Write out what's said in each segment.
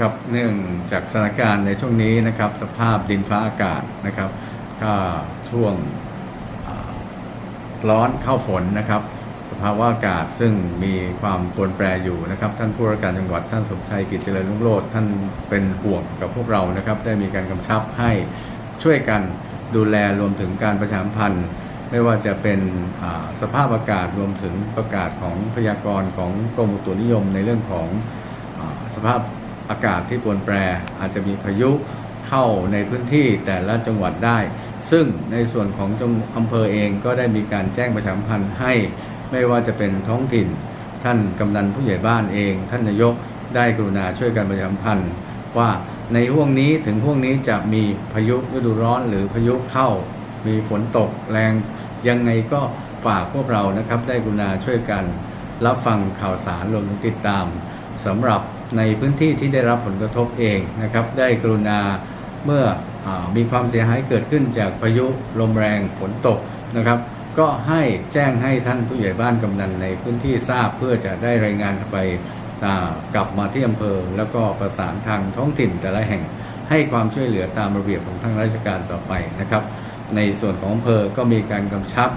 ครับเนื่องจากสถานการณ์ในช่วงนี้นะครับสภาพดินฟ้าอากาศนะครับก็ช่วงร้อนเข้าฝนนะครับ สภาวะอากาศซึ่งมีความปรวนแปรอยู่นะครับ ท่านผู้ว่าการจังหวัดท่านสมชัยกิจเจริญรุ่งโรจน์ท่านเป็นห่วงกับพวกเรานะครับ ได้มีการกำชับให้ช่วยกันดูแลรวมถึงการประชาสัมพันธ์ ไม่ว่าจะเป็นสภาพอากาศรวมถึงประกาศของพยากรณ์ของกรมอุตุนิยมในเรื่องของอสภาพ อากาศที่ปวนแปรอาจจะมีพายุเข้าในพื้นที่แต่ละจังหวัดได้ ซึ่งในส่วนของจังอำเภอเองก็ได้มีการแจ้งประชาสัมพันธ์ให้ ไม่ว่าจะเป็นท้องถิ่น ท่านกำนันผู้ใหญ่บ้านเอง ท่านนายกได้กรุณาช่วยกันประชาสัมพันธ์ว่าในห่วงนี้ถึงห่วงนี้จะมีพายุฤดูร้อนหรือพายุเข้า มีฝนตกแรงยังไงก็ฝากพวกเรานะครับได้กรุณาช่วยกัน รับฟังข่าวสารรวมถึงติดตามสำหรับ ในพื้นที่ที่ได้รับผลกระทบเองนะครับ ได้กรุณาเมื่ออมีความเสียหายเกิดขึ้นจากพายุลมแรงฝนตกนะครับ ก็ให้แจ้งให้ท่านผู้ใหญ่บ้านกำนันในพื้นที่ทราบเพื่อจะได้รายงานไปกลับมาที่อำเภอ แล้วก็ประสานทางท้องถิ่นแต่ละแห่งให้ความช่วยเหลือตามระเบียบของทางราชการต่อไปนะครับ ในส่วนของอำเภอก็มีการกำชับ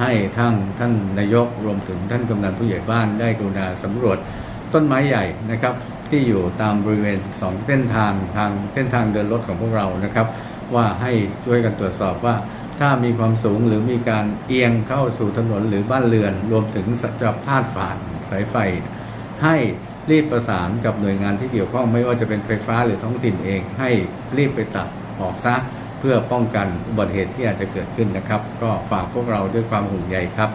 ให้ทั้งท่านนายกรวมถึงท่านกำนันผู้ใหญ่บ้านได้กรุณาสำรวจต้นไม้ใหญ่นะครับ ที่อยู่ตามบริเวณสองเส้นทางทางเส้นทางเดินรถของพวกเรานะครับ ว่าให้ช่วยกันตรวจสอบว่า ถ้ามีความสูงหรือมีการเอียงเข้าสู่ถนนหรือบ้านเรือน รวมถึงสัจพาดผ่านสายไฟ ให้รีบประสานกับหน่วยงานที่เกี่ยวข้องไม่ว่าจะเป็นไฟฟ้าหรือท้องถิ่นเอง ให้รีบไปตัดออกซะเพื่อป้องกันอุบัติเหตุที่อาจจะเกิดขึ้นนะครับ ก็ฝากพวกเราด้วยความห่วงใยครับ